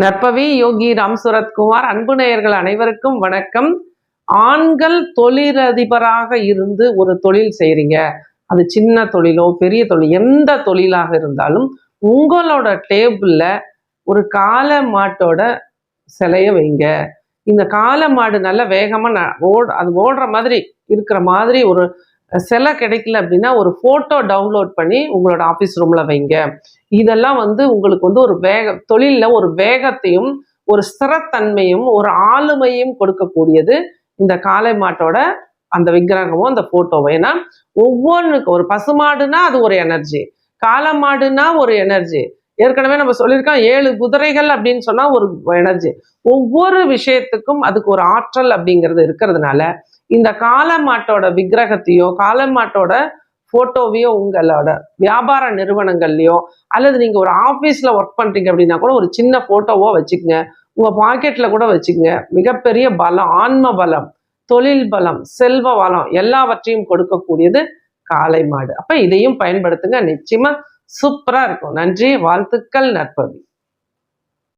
நற்பவி யோகி ராம் சுரத்குமார் அன்பு நேயர்கள் அனைவருக்கும் வணக்கம். ஆண்கள் தொழிலதிபராக இருந்து ஒரு தொழில் செய்றீங்க. அது சின்ன தொழிலோ பெரிய தொழில் எந்த தொழிலாக இருந்தாலும் உங்களோட டேபிள்ல ஒரு காளை மாட்டோட சிலைய வைங்க. இந்த காளை மாடு நல்ல வேகமாக ந- ஓட அது ஓடுற மாதிரி இருக்கிற மாதிரி ஒரு சிலை கிடைக்கல அப்படின்னா ஒரு ஃபோட்டோ டவுன்லோட் பண்ணி உங்களோட ஆஃபீஸ் ரூமில் வைங்க. இதெல்லாம் வந்து உங்களுக்கு வந்து ஒரு வேக தொழிலில் ஒரு வேகத்தையும் ஒரு ஸ்திரத்தன்மையும் ஒரு ஆளுமையும் கொடுக்கக்கூடியது இந்த காளை மாட்டோட அந்த விக்கிரகமும் அந்த ஃபோட்டோவும் ஏன்னா ஒவ்வொன்றுக்கும் ஒரு பசுமாடுனா அது ஒரு எனர்ஜி காளை மாடுனா ஒரு எனர்ஜி ஏற்கனவே நம்ம சொல்லியிருக்கோம் ஏழு குதிரைகள் அப்படின்னு சொன்னால் ஒரு எனர்ஜி ஒவ்வொரு விஷயத்துக்கும் அதுக்கு ஒரு ஆற்றல் அப்படிங்கிறது இருக்கிறதுனால இந்த காளை மாட்டோட விக்கிரகத்தையோ காளை மாட்டோட போட்டோவையோ உங்களோட வியாபார நிறுவனங்கள்லையோ அல்லது நீங்க ஒரு ஆபீஸ்ல ஒர்க் பண்றீங்க அப்படின்னா கூட ஒரு சின்ன போட்டோவோ வச்சுக்கோங்க. உங்க பாக்கெட்ல கூட வச்சுக்கோங்க. மிகப்பெரிய பலம் ஆன்ம பலம் தொழில் பலம் செல்வ வளம் எல்லாவற்றையும் கொடுக்கக்கூடியது காளை மாடு. அப்ப இதையும் பயன்படுத்துங்க. நிச்சயமா சூப்பரா இருக்கும். நன்றி வாழ்த்துக்கள் நற்பவி.